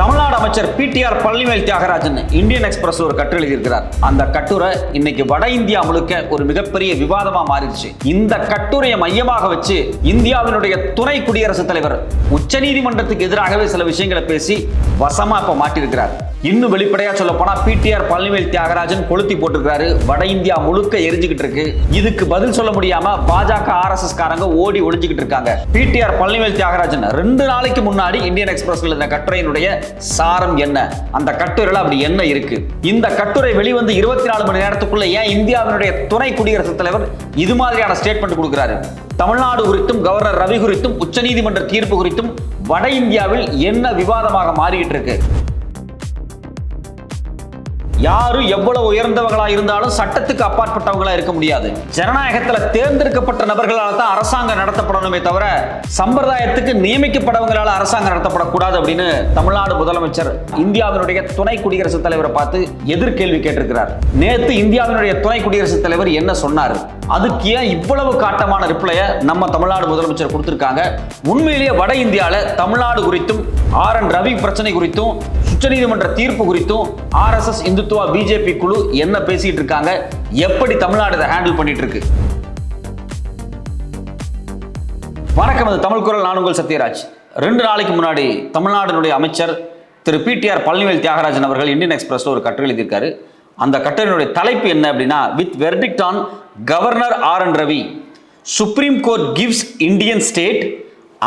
தமிழ்நாடு அமைச்சர் PTR Palanivel Thiagarajan Indian Express ஒரு கட்டுரை எழுதியிருக்கிறார். அந்த கட்டுரை இன்னைக்கு வட இந்தியா முழுக்க ஒரு மிகப்பெரிய விவாதமா மாறிடுச்சு. இந்த கட்டுரையை மையமாக வச்சு இந்தியாவினுடைய துணை குடியரசுத் தலைவர் உச்சநீதிமன்றத்துக்கு எதிராகவே சில விஷயங்களை பேசி வசமா இப்ப மாட்டியிருக்கிறார். இன்னும் வெளிப்படையா சொல்ல போனா பிடிஆர் பழனிவேல் தியாகராஜன் கொளுத்தி போட்டிருக்காரு வட இந்தியா முழுக்க எரிஞ்சுக்கிட்டு இருக்கு. இதுக்கு பதில் சொல்ல முடியாம பாஜக ஆர்எஸ்எஸ் காரங்க ஓடி ஒளிஞ்சுக்கிட்டு இருக்காங்க. பிடிஆர் பழனிவேல் தியாகராஜன் ரெண்டு நாளைக்கு முன்னாடி இந்தியன் எக்ஸ்பிரஸ் எழுதின கட்டுரையினுடைய சாரம் என்ன? அந்த கட்டுரையில அப்படி என்ன இருக்கு? இந்த கட்டுரை வெளிவந்து இருபத்தி நாலு மணி நேரத்துக்குள்ள ஏன் இந்தியாவினுடைய துணை குடியரசுத் தலைவர் இது மாதிரியான ஸ்டேட்மெண்ட் கொடுக்கிறாரு? தமிழ்நாடு குறித்தும் கவர்னர் ரவி குறித்தும் உச்சநீதிமன்ற தீர்ப்பு குறித்தும் வட இந்தியாவில் என்ன விவாதமாக மாறிக்கிட்டு இருக்கு? யாரும் எவ்வளவு உயர்ந்தவங்களா இருந்தாலும் சட்டத்துக்கு அப்பாற்பட்டவங்களா இருக்க முடியாது. ஜனநாயகத்துல தேர்ந்தெடுக்கப்பட்ட நபர்களால் தான் அரசாங்கம் நடத்தப்படணுமே தவிர சம்பிரதாயத்துக்கு நியமிக்கப்படவங்களால அரசாங்கம் நடத்தப்படக்கூடாது அப்படின்னு தமிழ்நாடு முதலமைச்சர் இந்தியாவினுடைய துணை குடியரசுத் தலைவரை பார்த்து எதிர்கேள்வி கேட்டிருக்கிறார். நேத்து இந்தியாவினுடைய துணை குடியரசுத் தலைவர் என்ன சொன்னார்? அதுக்கு ஏன் இவ்வளவு காட்டமான ரிப்ளைய நம்ம தமிழ்நாடு முதலமைச்சர் கொடுத்திருக்காங்க? உண்மையிலேயே வட இந்தியாவில் தமிழ்நாடு குறித்தும் ஆர் என் ரவி பிரச்சனை குறித்தும் உச்சநீதிமன்ற தீர்ப்பு குறித்தும் ஆர்எஸ்எஸ் இந்துத்துவா பிஜேபி குழு என்ன பேசிட்டு இருக்காங்க? எப்படி தமிழ்நாடு இதை ஹேண்டில் பண்ணிட்டு இருக்கு வணக்கம் அது தமிழ் குரல் நான் உங்கள் சத்யராஜ். ரெண்டு நாளைக்கு முன்னாடி தமிழ்நாடுனுடைய அமைச்சர் திரு பிடிஆர் பழனிவேல் தியாகராஜன் அவர்கள் இந்தியன் எக்ஸ்பிரஸ்ல ஒரு கட்டுரை எழுதியிருக்காரு. அந்த கட்டுரையினுடைய தலைப்பு என்ன அப்படின்னா with verdict on governor R N Ravi supreme court gives Indian state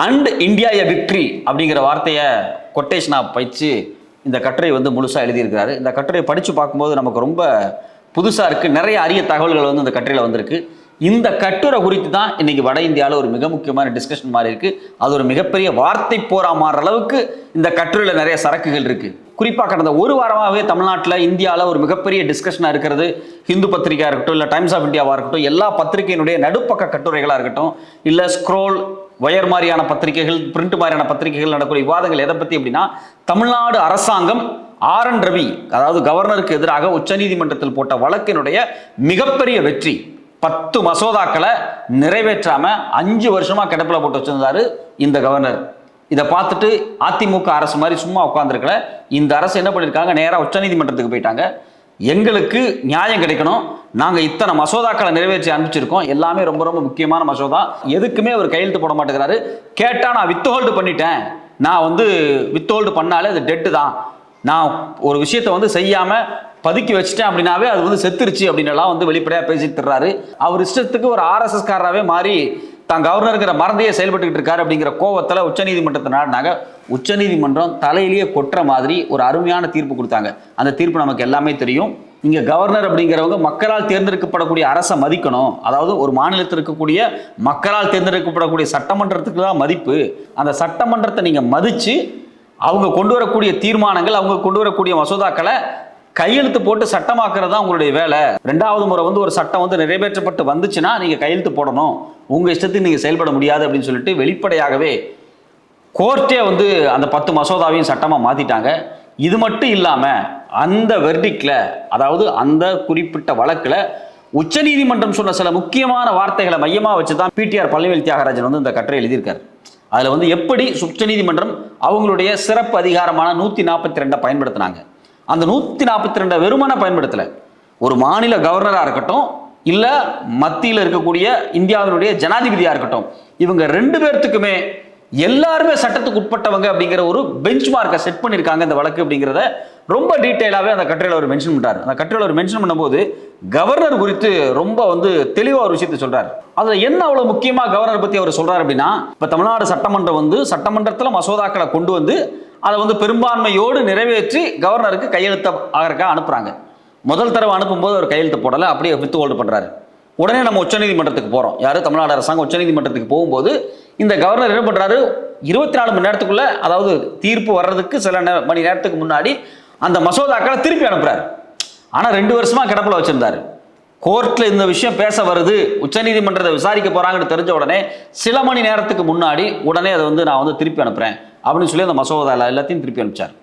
and India a victory அப்படிங்கிற வார்த்தையை கொட்டேஷனாக பயிற்சி இந்த கட்டுரை வந்து முழுசாக எழுதியிருக்கிறாரு. இந்த கட்டுரையை படித்து பார்க்கும்போது நமக்கு ரொம்ப புதுசாக இருக்குது நிறைய அரிய தகவல்கள் வந்து இந்த கட்டுரையில் வந்திருக்கு. இந்த கட்டுரை குறித்து தான் இன்றைக்கி வட இந்தியாவில் ஒரு மிக முக்கியமான டிஸ்கஷன் மாதிரி இருக்குது அது ஒரு மிகப்பெரிய வார்த்தை போரா மாற அளவுக்கு இந்த கட்டுரையில் நிறைய சரக்குகள் இருக்குது குறிப்பாக கடந்த ஒரு வாரமாகவே தமிழ்நாட்டில் இந்தியாவில் ஒரு மிகப்பெரிய டிஸ்கஷனாக இருக்கிறது. ஹிந்து பத்திரிகையாக இருக்கட்டும் இல்லை டைம்ஸ் ஆஃப் இந்தியாவாக இருக்கட்டும் எல்லா பத்திரிகையினுடைய நடுப்பக்க கட்டுரைகளாக இருக்கட்டும் இல்லை ஸ்க்ரோல் வயர் மாதிரியான பத்திரிகைகள் பிரிண்ட் மாதிரியான பத்திரிகைகள் நடக்கூடிய விவாதங்கள் எதை பற்றி அப்படின்னா தமிழ்நாடு அரசாங்கம் ஆர் என் ரவி அதாவது கவர்னருக்கு எதிராக உச்சநீதிமன்றத்தில் போட்ட வழக்கினுடைய மிகப்பெரிய வெற்றி பத்து மசோதாக்களை நிறைவேற்றாம அஞ்சு வருஷமா கிடப்பில் போட்டு வச்சிருந்தாரு இந்த கவர்னர். இதை பார்த்துட்டு அதிமுக அரசு மாதிரி சும்மா உட்காந்துருக்கல இந்த அரசு என்ன பண்ணியிருக்காங்க? நேராக உச்சநீதிமன்றத்துக்கு போயிட்டாங்க. எங்களுக்கு நியாயம் கிடைக்கணும். நாங்கள் இத்தனை மசோதாக்களை நிறைவேற்றி அனுப்பிச்சிருக்கோம். எல்லாமே ரொம்ப ரொம்ப முக்கியமான மசோதா. எதுக்குமே அவர் கையெழுத்து போட மாட்டேங்கிறாரு. கேட்டால் நான் வித்ஹோல்டு பண்ணிட்டேன். நான் வந்து வித்ஹோல்டு பண்ணாலே அது டெட்டு தான். நான் ஒரு விஷயத்தை வந்து செய்யாமல் பதுக்கி வச்சுட்டேன் அப்படின்னாவே அது வந்து செத்துருச்சு அப்படின்னலாம் வந்து வெளிப்படையாக பேசிட்டு தர்றாரு அவர் இஷ்டத்துக்கு ஒரு ஆர்எஸ்எஸ்காரராகவே மாறி தான் கவர்னருங்கிற மறந்தையே செயல்பட்டுக்கிட்டு இருக்காரு அப்படிங்கிற கோவத்தில் உச்சநீதிமன்றத்தை நாடினாங்க. உச்சநீதிமன்றம் தலையிலேயே கொட்டுற மாதிரி ஒரு அருமையான தீர்ப்பு கொடுத்தாங்க. அந்த தீர்ப்பு நமக்கு எல்லாமே தெரியும். இங்கே கவர்னர் அப்படிங்கிறவங்க மக்களால் தேர்ந்தெடுக்கப்படக்கூடிய அரசை மதிக்கணும். அதாவது ஒரு மாநிலத்தில் இருக்கக்கூடிய மக்களால் தேர்ந்தெடுக்கப்படக்கூடிய சட்டமன்றத்துக்கு தான் மதிப்பு. அந்த சட்டமன்றத்தை நீங்கள் மதித்து அவங்க கொண்டு வரக்கூடிய தீர்மானங்கள் அவங்க கொண்டு வரக்கூடிய மசோதாக்களை கையெழுத்து போட்டு சட்டமாக்குறது தான் உங்களுடைய வேலை. ரெண்டாவது முறை வந்து ஒரு சட்டம் வந்து நிறைவேற்றப்பட்டு வந்துச்சுன்னா நீங்கள் கையெழுத்து போடணும். உங்கள் இஷ்டத்துக்கு நீங்கள் செயல்பட முடியாது அப்படின்னு சொல்லிட்டு வெளிப்படையாகவே கோர்ட்டே வந்து அந்த பத்து மசோதாவையும் சட்டமாக மாற்றிட்டாங்க இது மட்டும் இல்லாமல் அந்த வெர்டிக்ல அதாவது அந்த குறிப்பிட்ட வழக்கில் உச்சநீதிமன்றம் சொன்ன சில முக்கியமான வார்த்தைகளை மையமாக வச்சு தான் பிடிஆர் பழனிவேல் தியாகராஜன் வந்து இந்த கட்டுரை எழுதியிருக்காரு. அதில் வந்து எப்படி உச்சநீதிமன்றம் அவங்களுடைய சிறப்பு அதிகாரமான நூற்றி நாற்பத்தி ரெண்டை பயன்படுத்தினாங்க. அந்த நூற்றி நாற்பத்தி ரெண்டை வெறுமனை பயன்படுத்தலை. ஒரு மாநில கவர்னராக இருக்கட்டும் இல்லை மத்தியில் இருக்கக்கூடிய இந்தியாவினுடைய ஜனாதிபதியாக இருக்கட்டும். இவங்க ரெண்டு பேர்த்துக்குமே எல்லாருமே சட்டத்துக்கு உட்பட்டவங்க அப்படிங்கிற ஒரு பெஞ்ச் மார்க்கை செட் பண்ணியிருக்காங்க இந்த வழக்கு அப்படிங்கிறத ரொம்ப டீட்டெயிலாகவே அந்த கட்டுரையில் அவர் மென்ஷன் பண்ணுறாரு அந்த கட்டுரையில் அவர் மென்ஷன் பண்ணும்போது கவர்னர் குறித்து ரொம்ப வந்து தெளிவாக ஒரு விஷயத்தை சொல்கிறார் அதில் என்ன அவ்வளோ முக்கியமாக கவர்னர் பற்றி அவர் சொல்கிறார் அப்படின்னா இப்போ தமிழ்நாடு சட்டமன்றம் வந்து சட்டமன்றத்தில் மசோதாக்களை கொண்டு வந்து அதை வந்து பெரும்பான்மையோடு நிறைவேற்றி கவர்னருக்கு கையெழுத்த ஆகிறக்காக அனுப்புகிறாங்க முதல் தடவை அனுப்பும்போது அவர் கையெழுத்து போடலை அப்படியே வித்து ஹோல்டு பண்ணுறாரு உடனே நம்ம உச்சநீதிமன்றத்துக்கு போகிறோம் யார்? தமிழ்நாடு அரசாங்கம் உச்சநீதிமன்றத்துக்கு போகும்போது இந்த கவர்னர் என்ன பண்ணுறாரு இருபத்தி நாலு மணி நேரத்துக்குள்ள அதாவது தீர்ப்பு வர்றதுக்கு சில நே- மணி நேரத்துக்கு முன்னாடி அந்த மசோதாக்களை திருப்பி அனுப்புறாரு. ஆனால் ரெண்டு வருஷமா கிடப்பில் வச்சிருந்தாரு. கோர்ட்டில் இந்த விஷயம் பேச வருது. உச்சநீதிமன்றத்தை விசாரிக்க போகிறாங்கன்னு தெரிஞ்ச உடனே சில மணி நேரத்துக்கு முன்னாடி உடனே அதை வந்து நான் வந்து திருப்பி அனுப்புறேன் அப்படின்னு சொல்லி அந்த மசோதா எல்லாத்தையும் திருப்பி அனுப்பிச்சார்.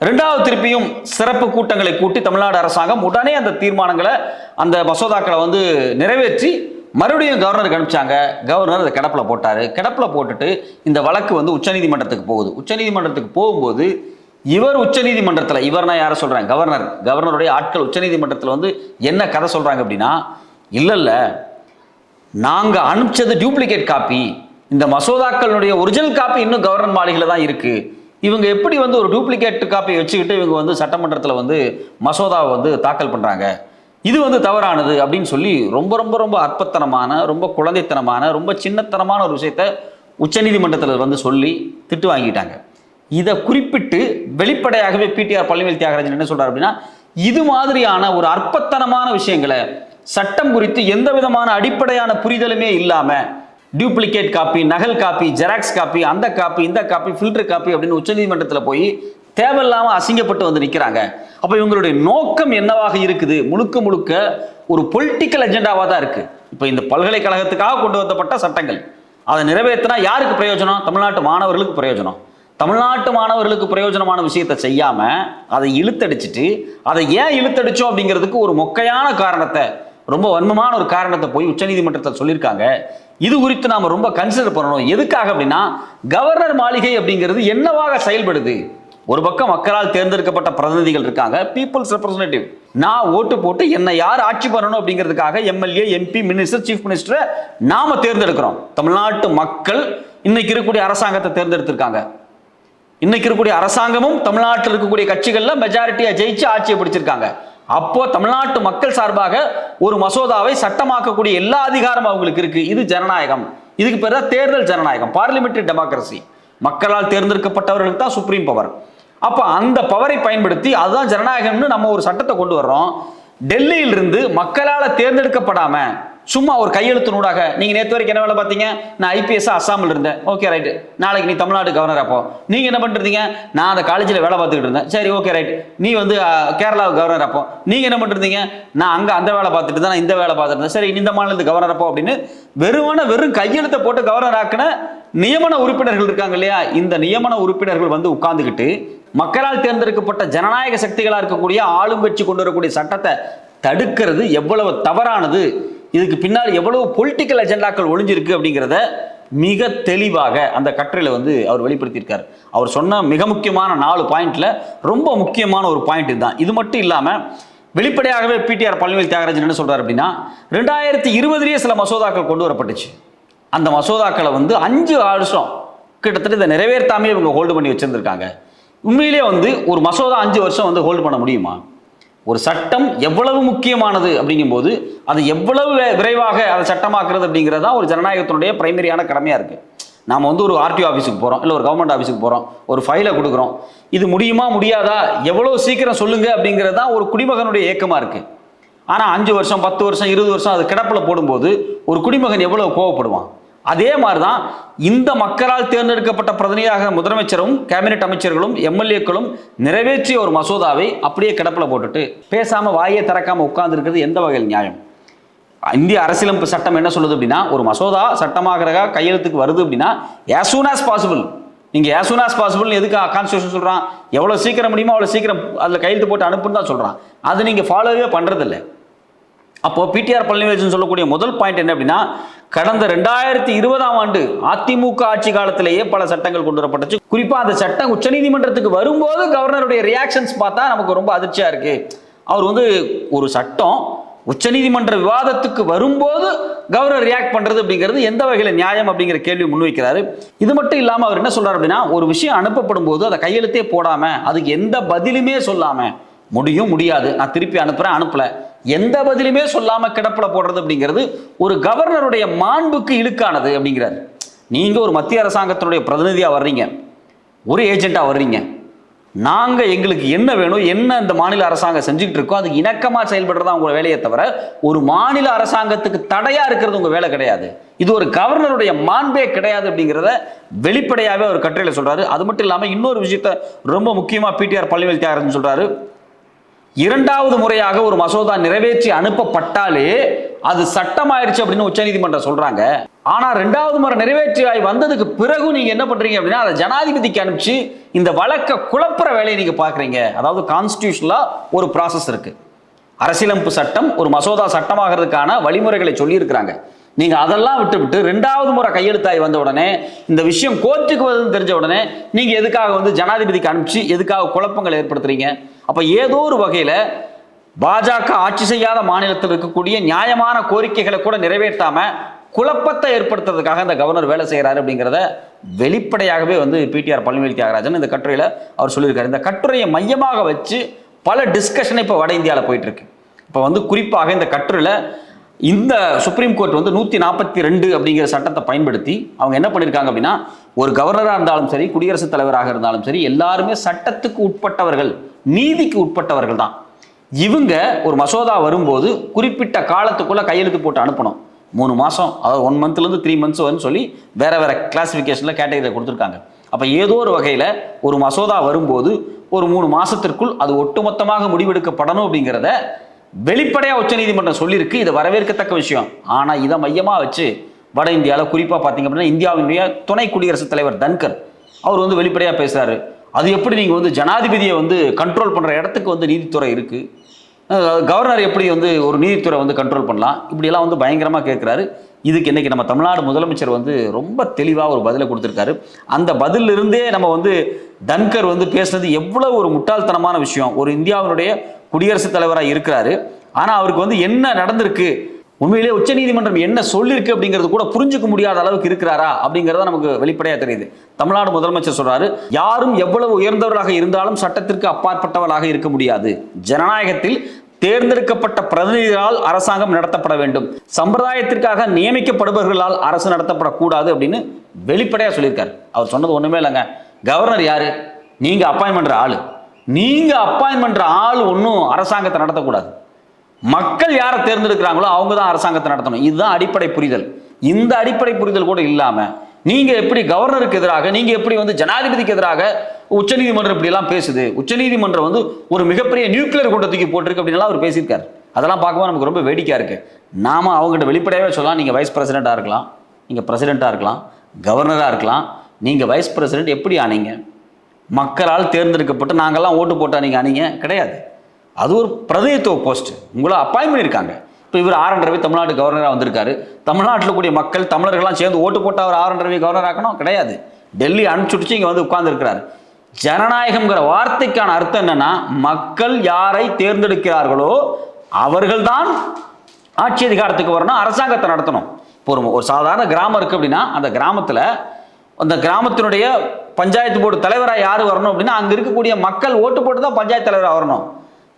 ரெண்டாவது திருப்பியும் சிறப்பு கூட்டங்களை கூட்டி தமிழ்நாடு அரசாங்கம் உடனே அந்த தீர்மானங்களை அந்த மசோதாக்களை வந்து நிறைவேற்றி மறுபடியும் கவர்னருக்கு அனுப்பிச்சாங்க. கவர்னர் அதை கிடப்பில் போட்டார். கிடப்பில் போட்டுட்டு இந்த வழக்கு வந்து உச்சநீதிமன்றத்துக்கு போகுது. உச்சநீதிமன்றத்துக்கு போகும்போது இவர் உச்சநீதிமன்றத்தில் இவர்னா யாரை சொல்கிறாங்க கவர்னர். கவர்னருடைய ஆட்கள் உச்சநீதிமன்றத்தில் வந்து என்ன கதை சொல்கிறாங்க அப்படின்னா இல்லை இல்லை. நாங்கள் அனுப்பிச்சது டூப்ளிகேட் காப்பி இந்த மசோதாக்களுடைய ஒரிஜினல் காப்பி இன்னும் கவர்னர் மாளிகையில் தான் இருக்குது இவங்க எப்படி வந்து ஒரு டூப்ளிகேட் காப்பி வச்சுக்கிட்டு இவங்க வந்து சட்டமன்றத்தில் வந்து மசோதாவை வந்து தாக்கல் பண்ணுறாங்க இது வந்து தவறானது அப்படின்னு சொல்லி ரொம்ப ரொம்ப ரொம்ப அற்பத்தனமான ரொம்ப குழந்தைத்தனமான ரொம்ப சின்னத்தனமான ஒரு விஷயத்த உச்சநீதிமன்றத்தில் வந்து சொல்லி திட்டு வாங்கிட்டாங்க. இதை குறிப்பிட்டு வெளிப்படையாகவே பிடிஆர் பழனிவேல் தியாகராஜன் என்ன சொல்கிறார் அப்படின்னா இது மாதிரியான ஒரு அற்பத்தனமான விஷயங்களை சட்டம் குறித்து எந்த விதமான அடிப்படையான புரிதலுமே இல்லாமல் டியூப்ளிகேட் காப்பி நகல் காப்பி ஜெராக்ஸ் காப்பி அந்த காப்பி இந்த காப்பி ஃபில்டர் காப்பி அப்படின்னு உச்சநீதிமன்றத்தில் போய் தேவையில்லாமல் அசிங்கப்பட்டு வந்து நிற்கிறாங்க அப்போ இவங்களுடைய நோக்கம் என்னவாக இருக்குது? முழுக்க முழுக்க ஒரு பொலிட்டிக்கல் அஜெண்டாவாக தான் இருக்குது இப்போ இந்த பல்கலைக்கழகத்துக்காக கொண்டு வந்தப்பட்ட சட்டங்கள். அதை நிறைவேற்றினா யாருக்கு பிரயோஜனம்? தமிழ்நாட்டு மாணவர்களுக்கு பிரயோஜனம். தமிழ்நாட்டு மாணவர்களுக்கு பிரயோஜனமான விஷயத்தை செய்யாம அதை இழுத்தடிச்சிட்டு அதை ஏன் இழுத்தடிச்சோம் அப்படிங்கிறதுக்கு ஒரு மொக்கையான காரணத்தை ரொம்ப வன்மமான ஒரு காரணத்தை போய் உச்சநீதிமன்றத்தில் சொல்லியிருக்காங்க. இது குறித்து நாம் ரொம்ப கன்சிடர் பண்ணணும். எதுக்காக அப்படின்னா கவர்னர் மாளிகை அப்படிங்கிறது என்னவாக செயல்படுது? ஒரு பக்கம் மக்களால் தேர்ந்தெடுக்கப்பட்ட பிரதிநிதிகள் இருக்காங்க பீப்புள்ஸ் ரெப்ரஸன்டேட்டிவ் நான் ஓட்டு போட்டு என்னை யார் ஆட்சி பண்ணணும் அப்படிங்கிறதுக்காக எம்எல்ஏ எம்பி மினிஸ்டர் சீஃப் மினிஸ்டரை நாம தேர்ந்தெடுக்கிறோம். தமிழ்நாட்டு மக்கள் இன்னைக்கு இருக்கக்கூடிய அரசாங்கத்தை தேர்ந்தெடுத்திருக்காங்க. இன்னைக்கு இருக்கக்கூடிய அரசாங்கமும் தமிழ்நாட்டில் இருக்கக்கூடிய கட்சிகள்ல மெஜாரிட்டியா ஜெயிச்சு ஆட்சியை பிடிச்சிருக்காங்க. அப்போ தமிழ்நாட்டு மக்கள் சார்பாக ஒரு மசோதாவை சட்டமாக்கக்கூடிய எல்லா அதிகாரமும் அவங்களுக்கு இருக்கு. இது ஜனநாயகம். இதுக்கு பேர் தான் தேர்தல் ஜனநாயகம். பார்லிமெண்ட்ரி டெமோக்ரஸி மக்களால் தேர்ந்தெடுக்கப்பட்டவர்களுக்கு தான் சுப்ரீம் பவர் அப்போ அந்த பவரை பயன்படுத்தி அதுதான் ஜனநாயகம்னு நம்ம ஒரு சட்டத்தை கொண்டு வர்றோம். டெல்லியிலிருந்து மக்களால் தேர்ந்தெடுக்கப்படாமல் சும்மா ஒரு கையெழுத்து நூடாக. நீங்க வரைக்கும் என்ன வேலை பார்த்தீங்க? நான் ஐபிஎஸ் அஸ்ஸாமில் இருந்தேன். ஓகே ரைட் நாளைக்கு நீ தமிழ்நாடு கவர்னர் அப்போ நீங்க என்ன பண்ணிருந்தீங்க நான் அந்த காலேஜில் வேலை பார்த்துக்கிட்டு இருந்தேன். சரி ஓகே ரைட் நீ வந்து கேரளாவுக்கு கவர்னர் அப்போ நீங்க என்ன பண்ணுறீங்க நான் அங்கே அந்த வேலை பார்த்துட்டு தான் நான் இந்த வேலை பார்த்துட்டு இருந்தேன். சரி இந்த மாநிலத்து கவர்னர் அப்போ அப்படின்னு வெறுமான வெறும் கையெழுத்தை போட்டு கவர்னர் ஆக்கின நியமன உறுப்பினர்கள் இருக்காங்க இல்லையா? இந்த நியமன உறுப்பினர்கள் வந்து உட்கார்ந்துக்கிட்டு மக்களால் தேர்ந்தெடுக்கப்பட்ட ஜனநாயக சக்திகளாக இருக்கக்கூடிய ஆளும் கட்சி கொண்டு வரக்கூடிய சட்டத்தை தடுக்கிறது எவ்வளவு தவறானது? இதுக்கு பின்னால் எவ்வளவு பொலிட்டிக்கல் அஜெண்டாக்கள் ஒளிஞ்சிருக்கு அப்படிங்கிறத மிக தெளிவாக அந்த கட்டுரையில் வந்து அவர் வெளிப்படுத்தியிருக்கார். அவர் சொன்ன மிக முக்கியமான நாலு பாயிண்டில் ரொம்ப முக்கியமான ஒரு பாயிண்ட் இதுதான். இது மட்டும் இல்லாமல் வெளிப்படையாகவே பிடிஆர் பழனிவேல் தியாகராஜன் என்ன சொல்கிறார் அப்படின்னா ரெண்டாயிரத்தி இருபதுலேயே சில மசோதாக்கள் கொண்டு வரப்பட்டுச்சு. அந்த மசோதாக்களை வந்து அஞ்சு வருஷம் கிட்டத்தட்ட இதை நிறைவேற்றாமே இவங்க ஹோல்டு பண்ணி வச்சுருந்துருக்காங்க. உண்மையிலே வந்து ஒரு மசோதா அஞ்சு வருஷம் வந்து ஹோல்டு பண்ண முடியுமா? ஒரு சட்டம் எவ்வளவு முக்கியமானது அப்படிங்கும்போது அது எவ்வளவு விரைவாக அதை சட்டமாக்குறது அப்படிங்கிறது தான் ஒரு ஜனநாயகத்தினுடைய பிரைமரியான கடமையாக இருக்குது நாம் வந்து ஒரு ஆர்டிஓ ஆஃபீஸுக்கு போகிறோம் இல்லை ஒரு கவர்மெண்ட் ஆஃபீஸுக்கு போகிறோம் ஒரு ஃபைலை கொடுக்குறோம். இது முடியுமா முடியாதா எவ்வளோ சீக்கிரம் சொல்லுங்க அப்படிங்கிறது தான் ஒரு குடிமகனுடைய ஏக்கமாக இருக்குது ஆனால் அஞ்சு வருஷம் பத்து வருஷம் இருபது வருஷம் அது கிடப்பில் போடும்போது ஒரு குடிமகன் எவ்வளோ கோவப்படுவான்? அதே மாதிரி தான் இந்த மக்களால் தேர்ந்தெடுக்கப்பட்ட பிரதிநிதியாக முதலமைச்சரும் கேபினெட் அமைச்சர்களும் எம்எல்ஏக்களும் நிறைவேற்றிய ஒரு மசோதாவை அப்படியே கிடப்பில் போட்டுட்டு பேசாமல் வாயை திறக்காமல் உட்கார்ந்துருக்கிறது எந்த வகையில் நியாயம்? இந்திய அரசியலமைப்பு சட்டம் என்ன சொல்லுது அப்படின்னா ஒரு மசோதா சட்டமாகிறதா கையெழுத்துக்கு வருது அப்படின்னா ஆஸ் சூன் ஆஸ் பாசிபிள் நீங்கள் ஆஸ் சூன் ஆஸ் பாசிபிள் எதுக்கு கான்ஸ்டியூஷன் சொல்கிறான் எவ்வளோ சீக்கிரம் முடியுமோ அவ்வளோ சீக்கிரம் அதில் கையெழுத்து போட்டு அனுப்புன்னு தான் சொல்கிறான் அது நீங்கள் ஃபாலோவே பண்ணுறதில்ல அப்போது பிடிஆர் பழனிவேஜன் சொல்லக்கூடிய முதல் பாயிண்ட் என்ன அப்படின்னா கடந்த ரெண்டாயிரத்தி இருபதாம் ஆண்டு அதிமுக ஆட்சி காலத்திலேயே பல சட்டங்கள் கொண்டு வரப்பட்டுச்சு குறிப்பா அந்த சட்டம் உச்சநீதிமன்றத்துக்கு வரும்போது கவர்னருடைய ரியாக்ஷன்ஸ் பார்த்தா நமக்கு ரொம்ப அதிர்ச்சியா இருக்கு. அவர் வந்து ஒரு சட்டம் உச்சநீதிமன்ற விவாதத்துக்கு வரும்போது கவர்னர் ரியாக்ட் பண்றது அப்படிங்கிறது எந்த வகையில நியாயம் அப்படிங்கிற கேள்வி முன்வைக்கிறாரு. இது மட்டும் இல்லாம அவர் என்ன சொல்றாரு அப்படின்னா ஒரு விஷயம் அனுப்பப்படும் போது அதை கையெழுத்தே போடாம அதுக்கு எந்த பதிலுமே சொல்லாம முடியும் முடியாது. நான் திருப்பி அனுப்புறேன் அனுப்பல. எந்த பதிலுமே சொல்லாம கிடப்பில் போடுறது அப்படிங்கிறது ஒரு கவர்னருடைய மாண்புக்கு இழுக்கானது அப்படிங்கிறார். நீங்க ஒரு மத்திய அரசாங்கத்தினுடைய பிரதிநிதியா வர்றீங்க. ஒரு ஏஜெண்ட்டாக வர்றீங்க. நாங்கள் எங்களுக்கு என்ன வேணும் என்ன இந்த மாநில அரசாங்கம் செஞ்சுக்கிட்டு இருக்கோ அதுக்கு இணக்கமாக செயல்படுறதா உங்கள் வேலையை தவிர ஒரு மாநில அரசாங்கத்துக்கு தடையாக இருக்கிறது உங்கள் வேலை கிடையாது. இது ஒரு கவர்னருடைய மாண்பே கிடையாது அப்படிங்கிறத வெளிப்படையாகவே அவர் கட்டுரையில் சொல்கிறாரு அது மட்டும் இல்லாமல் இன்னொரு விஷயத்த ரொம்ப முக்கியமாக பிடிஆர் பள்ளிவேல் தியாகராஜன் சொல்கிறாரு இரண்டாவது முறையாக ஒரு மசோதா நிறைவேற்றி அனுப்பப்பட்டாலே அது சட்டம் ஆயிடுச்சு அப்படின்னு உச்சநீதிமன்றம் சொல்றாங்க. ஆனா ரெண்டாவது முறை நிறைவேற்றி ஆய் வந்ததுக்கு பிறகு நீங்க என்ன பண்றீங்க அப்படின்னா அதை ஜனாதிபதிக்கு அனுப்பிச்சு இந்த வழக்க குழப்புற வேலையை நீங்க பாக்குறீங்க அதாவது கான்ஸ்டியூஷனலா ஒரு ப்ராசஸ் இருக்கு. அரசியலமைப்பு சட்டம் ஒரு மசோதா சட்டமாகிறதுக்கான வழிமுறைகளை சொல்லியிருக்கிறாங்க. நீங்க அதெல்லாம் விட்டுவிட்டு ரெண்டாவது முறை கையெழுத்தாய் வந்த உடனே இந்த விஷயம் கோர்ட்டுக்கு வருதுன்னு தெரிஞ்ச உடனே நீங்க எதுக்காக வந்து ஜனாதிபதிக்கு அனுப்பிச்சு எதுக்காக குழப்பங்கள் ஏற்படுத்துறீங்க? அப்போ ஏதோ ஒரு வகையில் பாஜக ஆட்சி செய்யாத மாநிலத்தில் இருக்கக்கூடிய நியாயமான கோரிக்கைகளை கூட நிறைவேற்றாம குழப்பத்தை ஏற்படுத்துறதுக்காக இந்த கவர்னர் வேலை செய்கிறாரு அப்படிங்கிறத வெளிப்படையாகவே வந்து பிடிஆர் பழனிவேல் தியாகராஜன் இந்த கட்டுரையில் அவர் சொல்லியிருக்காரு. இந்த கட்டுரையை மையமாக வச்சு பல டிஸ்கஷன் இப்போ வட இந்தியாவில் போயிட்டு இருக்கு. இப்போ வந்து குறிப்பாக இந்த கட்டுரையில் இந்த சுப்ரீம் கோர்ட் வந்து நூற்றி நாற்பத்தி ரெண்டு அப்படிங்கிற சட்டத்தை பயன்படுத்தி அவங்க என்ன பண்ணியிருக்காங்க அப்படின்னா ஒரு கவர்னராக இருந்தாலும் சரி குடியரசுத் தலைவராக இருந்தாலும் சரி எல்லாருமே சட்டத்துக்கு உட்பட்டவர்கள் நீதிக்கு உட்பட்டவர்கள் தான். இவங்க ஒரு மசோதா வரும்போது குறிப்பிட்ட காலத்துக்குள்ளே கையெழுத்து போட்டு அனுப்பணும். மூணு மாதம் அதாவது ஒன் மந்த்லேருந்து த்ரீ மந்த்ஸ் வரும்னு சொல்லி வேறு வேறு கிளாஸிஃபிகேஷனில் கேட்டகரியில் கொடுத்துருக்காங்க. அப்போ ஏதோ ஒரு வகையில் ஒரு மசோதா வரும்போது ஒரு மூணு மாதத்திற்குள் அது ஒட்டுமொத்தமாக முடிவெடுக்கப்படணும் அப்படிங்கிறத வெளிப்படையாக உச்சநீதிமன்றம் சொல்லியிருக்கு இது வரவேற்கத்தக்க விஷயம். ஆனால் இதை மையமாக வச்சு வட இந்தியாவில் குறிப்பாக பார்த்தீங்க அப்படின்னா இந்தியாவினுடைய துணை குடியரசுத் தலைவர் தன்கர் அவர் வந்து வெளிப்படையாக பேசுகிறாரு அது எப்படி நீங்கள் வந்து ஜனாதிபதியை வந்து கண்ட்ரோல் பண்ணுற இடத்துக்கு வந்து நீதித்துறை இருக்குது கவர்னர் எப்படி வந்து ஒரு நீதித்துறை வந்து கண்ட்ரோல் பண்ணலாம்? இப்படியெல்லாம் வந்து பயங்கரமாக கேட்குறாரு இதுக்கு இன்றைக்கி நம்ம தமிழ்நாடு முதலமைச்சர் வந்து ரொம்ப தெளிவாக ஒரு பதிலை கொடுத்துருக்காரு. அந்த பதிலிருந்தே நம்ம வந்து தன்கர் வந்து பேசுனது எவ்வளோ ஒரு முட்டாள்தனமான விஷயம். ஒரு இந்தியாவினுடைய குடியரசுத் தலைவராக இருக்கிறாரு. ஆனால் அவருக்கு வந்து என்ன நடந்திருக்கு? உண்மையிலேயே உச்சநீதிமன்றம் என்ன சொல்லியிருக்கு அப்படிங்கிறது கூட புரிஞ்சுக்க முடியாத அளவுக்கு இருக்கிறாரா? அப்படிங்கிறத நமக்கு வெளிப்படையாக தெரியுது. தமிழ்நாடு முதலமைச்சர் சொல்றாரு யாரும் எவ்வளவு உயர்ந்தவர்களாக இருந்தாலும் சட்டத்திற்கு அப்பாற்பட்டவர்களாக இருக்க முடியாது. ஜனநாயகத்தில் தேர்ந்தெடுக்கப்பட்ட பிரதிநிதிகளால் அரசாங்கம் நடத்தப்பட வேண்டும். சம்பிரதாயத்திற்காக நியமிக்கப்படுபவர்களால் அரசு நடத்தப்படக்கூடாது அப்படின்னு வெளிப்படையாக சொல்லியிருக்காரு. அவர் சொன்னது ஒன்றுமே இல்லைங்க. கவர்னர் யாரு? நீங்க அப்பாயின்மெண்ட் ஆளு. நீங்கள் அப்பாயின் பண்ணுற ஆள் ஒன்றும் அரசாங்கத்தை நடத்தக்கூடாது. மக்கள் யாரை தேர்ந்தெடுக்கிறாங்களோ அவங்க தான் அரசாங்கத்தை நடத்தணும். இதுதான் அடிப்படை புரிதல். இந்த அடிப்படை புரிதல் கூட இல்லாமல் நீங்கள் எப்படி கவர்னருக்கு எதிராக நீங்கள் எப்படி வந்து ஜனாதிபதிக்கு எதிராக உச்சநீதிமன்றம் இப்படிலாம் பேசுது? உச்சநீதிமன்றம் வந்து ஒரு மிகப்பெரிய நியூக்ளியர் கூட்டத்துக்கு போட்டிருக்கு அப்படின்லாம் அவர் பேசியிருக்காரு. அதெல்லாம் பார்க்கும்போது நமக்கு ரொம்ப வேடிக்கையாக இருக்குது நாம அவங்ககிட்ட வெளிப்படையாகவே சொல்லலாம் நீங்கள் வைஸ் பிரசிடெண்ட்டாக இருக்கலாம் நீங்கள் பிரசிடெண்ட்டாக இருக்கலாம் கவர்னராக இருக்கலாம் நீங்கள் வைஸ் பிரசிடென்ட் எப்படி ஆனீங்க? மக்களால் தேர்ந்தெடுக்கப்பட்டு நாங்கள்லாம் ஓட்டு போட்டா நீங்கள் அணிங்க? கிடையாது. அது ஒரு பிரதிநிதித்துவ போஸ்ட் உங்களை அப்பாயின் பண்ணியிருக்காங்க. இப்போ இவர் ஆர் என் ரவி தமிழ்நாடு கவர்னராக வந்திருக்காரு. தமிழ்நாட்டில் கூடிய மக்கள் தமிழர்கள்லாம் சேர்ந்து ஓட்டு போட்டால் அவர் ஆர் என் ரவி கவர்னர் ஆக்கணும்? கிடையாது. டெல்லி அனுப்பிச்சுடிச்சு இங்கே வந்து உட்கார்ந்துருக்கிறாரு. ஜனநாயகம்ங்கிற வார்த்தைக்கான அர்த்தம் என்னன்னா மக்கள் யாரை தேர்ந்தெடுக்கிறார்களோ அவர்கள்தான் ஆட்சி அதிகாரத்துக்கு வரணும் அரசாங்கத்தை நடத்தணும். இப்போ ஒரு சாதாரண கிராமம் இருக்குது அப்படின்னா அந்த கிராமத்தில் அந்த கிராமத்தினுடைய பஞ்சாயத்து போர்டு தலைவராக யார் வரணும் அப்படின்னா அங்கே இருக்கக்கூடிய மக்கள் ஓட்டு போட்டு தான் பஞ்சாயத்து தலைவராக வரணும்.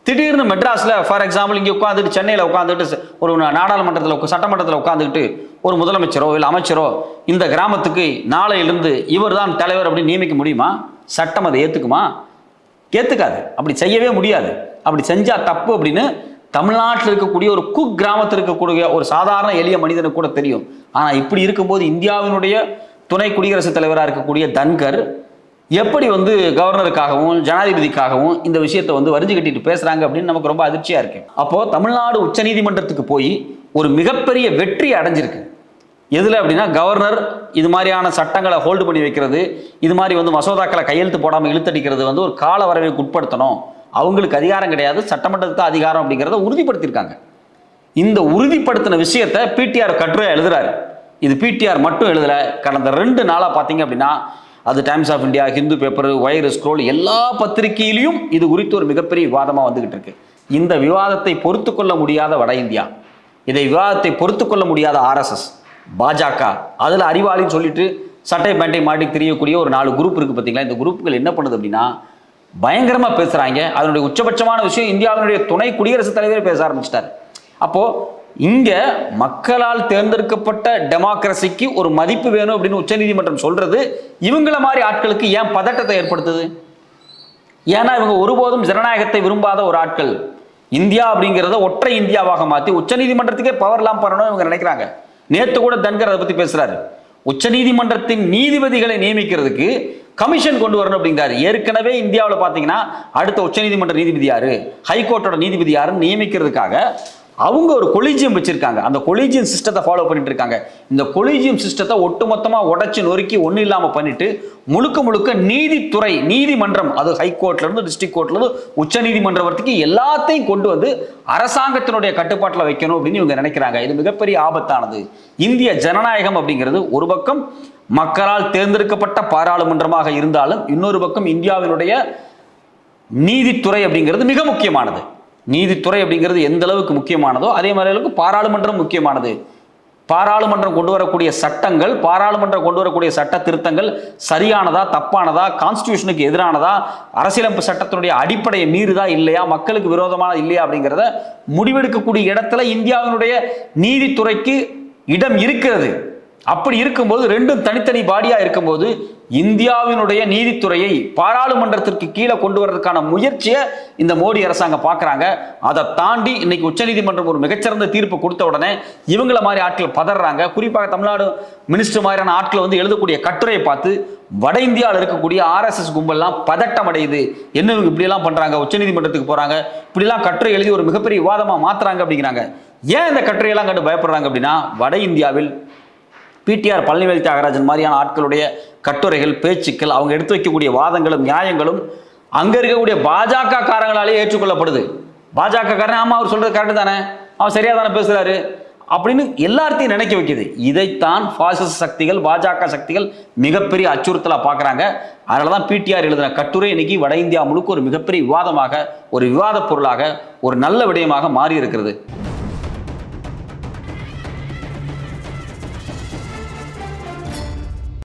திடீர்னு மெட்ராஸில் ஃபார் எக்ஸாம்பிள் இங்கே உட்காந்துட்டு சென்னையில் உட்காந்துட்டு ஒரு நாடாளுமன்றத்தில் சட்டமன்றத்தில் உட்காந்துக்கிட்டு ஒரு முதலமைச்சரோ இல்லை அமைச்சரோ இந்த கிராமத்துக்கு நாளையிலிருந்து இவர் தான் தலைவர் அப்படின்னு நியமிக்க முடியுமா? சட்டம் அதை ஏற்றுக்குமா ஏற்றுக்காது அப்படி செய்யவே முடியாது. அப்படி செஞ்சால் தப்பு அப்படின்னு தமிழ்நாட்டில் இருக்கக்கூடிய ஒரு குக் கிராமத்தில் இருக்கக்கூடிய ஒரு சாதாரண எளிய மனிதனுக்கு கூட தெரியும். ஆனால் இப்படி இருக்கும்போது இந்தியாவினுடைய துணை குடியரசுத் தலைவராக இருக்கக்கூடிய தன்கர் எப்படி வந்து கவர்னருக்காகவும் ஜனாதிபதிக்காகவும் இந்த விஷயத்தை வந்து வரிஞ்சு கட்டிட்டு பேசுறாங்க அப்படின்னு நமக்கு ரொம்ப அதிர்ச்சியா இருக்கு. அப்போ தமிழ்நாடு உச்சநீதிமன்றத்துக்கு போய் ஒரு மிகப்பெரிய வெற்றி அடைஞ்சிருக்கு. எதில் அப்படின்னா கவர்னர் இது மாதிரியான சட்டங்களை ஹோல்டு பண்ணி வைக்கிறது இது மாதிரி வந்து மசோதாக்களை கையெழுத்து போடாமல் இழுத்தடிக்கிறது வந்து ஒரு கால வரவைக்கு உட்படுத்தணும். அவங்களுக்கு அதிகாரம் கிடையாது சட்டமன்றத்துக்கு அதிகாரம் அப்படிங்கிறத உறுதிப்படுத்தியிருக்காங்க. இந்த உறுதிப்படுத்தின விஷயத்தை பிடிஆர் கட்டுரை எழுதுறாரு. இது பிடிஆர் மட்டும் எழுதலை. கடந்த ரெண்டு நாளாக பார்த்தீங்க அப்படின்னா அது Times of India Hindu paper Wire Scroll எல்லா பத்திரிகையிலையும் இது குறித்து ஒரு மிகப்பெரிய விவாதமாக வந்துகிட்டு இருக்கு. இந்த விவாதத்தை பொறுத்து கொள்ள முடியாத வட இந்தியா இதை விவாதத்தை பொறுத்து கொள்ள முடியாத ஆர்எஸ்எஸ் பாஜக அதில் அறிவாளின்னு சொல்லிட்டு சட்டை பேண்டை மாட்டி தெரியக்கூடிய ஒரு நாலு குரூப் இருக்குது பார்த்தீங்களா இந்த குரூப்புகள் என்ன பண்ணுது அப்படின்னா பயங்கரமாக பேசுகிறாங்க அதனுடைய உச்சபட்சமான விஷயம் இந்தியாவினுடைய துணை குடியரசுத் தலைவரே பேச ஆரம்பிச்சிட்டார். அப்போது இங்க மக்களால் தேர்ந்தெடுக்கப்பட்ட டெமோக்ரஸிக்கு ஒரு மதிப்பு வேணும் அப்படின்னு உச்சநீதிமன்றம் சொல்றது இவங்கள மாதிரி ஆட்களுக்கு ஏன் பதட்டத்தை ஏற்படுத்துது? ஏன்னா இவங்க ஒருபோதும் ஜனநாயகத்தை விரும்பாத ஒரு ஆட்கள். இந்தியா அப்படிங்கிறத ஒற்றை இந்தியாவாக மாற்றி உச்சநீதிமன்றத்துக்கே பவர்லாம் பண்ணணும் இவங்க நினைக்கிறாங்க. நேத்து கூட தன்கர் அதை பத்தி பேசுறாரு. உச்சநீதிமன்றத்தின் நீதிபதிகளை நியமிக்கிறதுக்கு கமிஷன் கொண்டு வரணும் அப்படிங்கிறாரு. ஏற்கனவே இந்தியாவில் பார்த்தீங்கன்னா அடுத்த உச்சநீதிமன்ற நீதிபதி யாரு? ஹைகோர்ட்டோட நீதிபதி யாருன்னு நியமிக்கிறதுக்காக அவங்க ஒரு கொலிஜியம் வச்சிருக்காங்க. அந்த கொலிஜியம் சிஸ்டத்தை ஃபாலோ பண்ணிட்டு இருக்காங்க. இந்த கொலிஜியம் சிஸ்டத்தை ஒட்டுமொத்தமாக உடைச்சு நொறுக்கி ஒன்றும் இல்லாமல் பண்ணிட்டு முழுக்க முழுக்க நீதித்துறை நீதிமன்றம் அது ஹைகோர்ட்லேருந்து டிஸ்ட்ரிக்ட் கோர்ட்லேருந்து உச்ச நீதிமன்றம் வரைக்கும் எல்லாத்தையும் கொண்டு வந்து அரசாங்கத்தினுடைய கட்டுப்பாட்டில் வைக்கணும் அப்படின்னு இவங்க நினைக்கிறாங்க. இது மிகப்பெரிய ஆபத்தானது. இந்திய ஜனநாயகம் அப்படிங்கிறது ஒரு பக்கம் மக்களால் தேர்ந்தெடுக்கப்பட்ட பாராளுமன்றமாக இருந்தாலும் இன்னொரு பக்கம் இந்தியாவினுடைய நீதித்துறை அப்படிங்கிறது மிக முக்கியமானது. நீதித்துறை அப்படிங்கிறது எந்த அளவுக்கு முக்கியமானதோ அதே மாதிரி அளவுக்கு பாராளுமன்றம் முக்கியமானது. பாராளுமன்றம் கொண்டு வரக்கூடிய சட்டங்கள் பாராளுமன்றம் கொண்டு வரக்கூடிய சட்ட திருத்தங்கள் சரியானதா தப்பானதா கான்ஸ்டியூஷனுக்கு எதிரானதா அரசியலமைப்பு சட்டத்தினுடைய அடிப்படையை மீறுதா இல்லையா மக்களுக்கு விரோதமான இல்லையா அப்படிங்கிறத முடிவெடுக்கக்கூடிய இடத்துல இந்தியாவினுடைய நீதித்துறைக்கு இடம் இருக்கிறது. அப்படி இருக்கும்போது ரெண்டும் தனித்தனி பாடியாக இருக்கும்போது இந்தியாவினுடைய நீதித்துறையை பாராளுமன்றத்திற்கு கீழே கொண்டு வர்றதுக்கான முயற்சியை இந்த மோடி அரசாங்கம் பார்க்குறாங்க. அதை தாண்டி இன்னைக்கு உச்சநீதிமன்றம் ஒரு மிகச்சிறந்த தீர்ப்பு கொடுத்த உடனே இவங்கள மாதிரி ஆட்கள் பதறாங்க. குறிப்பாக தமிழ்நாடு மினிஸ்டர் மாதிரியான ஆட்களை வந்து எழுதக்கூடிய கட்டுரையை பார்த்து வட இந்தியாவில் இருக்கக்கூடிய ஆர்எஸ்எஸ் கும்பல்லாம் பதட்டம் அடையுது என்ன இவங்க இப்படியெல்லாம் பண்ணுறாங்க உச்சநீதிமன்றத்துக்கு போகிறாங்க இப்படிலாம் கட்டுரை எழுதி ஒரு மிகப்பெரிய விவாதமாக மாற்றுறாங்க அப்படிங்கிறாங்க. ஏன் இந்த கட்டுரையெல்லாம் கண்டு பயப்படுறாங்க அப்படின்னா வட இந்தியாவில் பிடிஆர் பழனிவேல் தியாகராஜன் மாதிரியான ஆட்களுடைய கட்டுரைகள் பேச்சுக்கள் அவங்க எடுத்து வைக்கக்கூடிய வாதங்களும் நியாயங்களும் அங்கே இருக்கக்கூடிய பாஜக காரங்களாலே ஏற்றுக்கொள்ளப்படுது. பாஜக காரன் ஆமாம் அவர் சொல்கிறது கரெக்டு தானே? அவன் சரியாக தானே பேசுகிறாரு அப்படின்னு எல்லாத்தையும் நினைக்க வைக்குது. இதைத்தான் பாசிச சக்திகள் பாஜக சக்திகள் மிகப்பெரிய அச்சுறுத்தலாக பார்க்குறாங்க அதனால தான் பிடிஆர் எழுதின கட்டுரை இன்னைக்கு வட இந்தியா முழுக்க ஒரு மிகப்பெரிய விவாதமாக ஒரு விவாத பொருளாக ஒரு நல்ல விடயமாக மாறி இருக்கிறது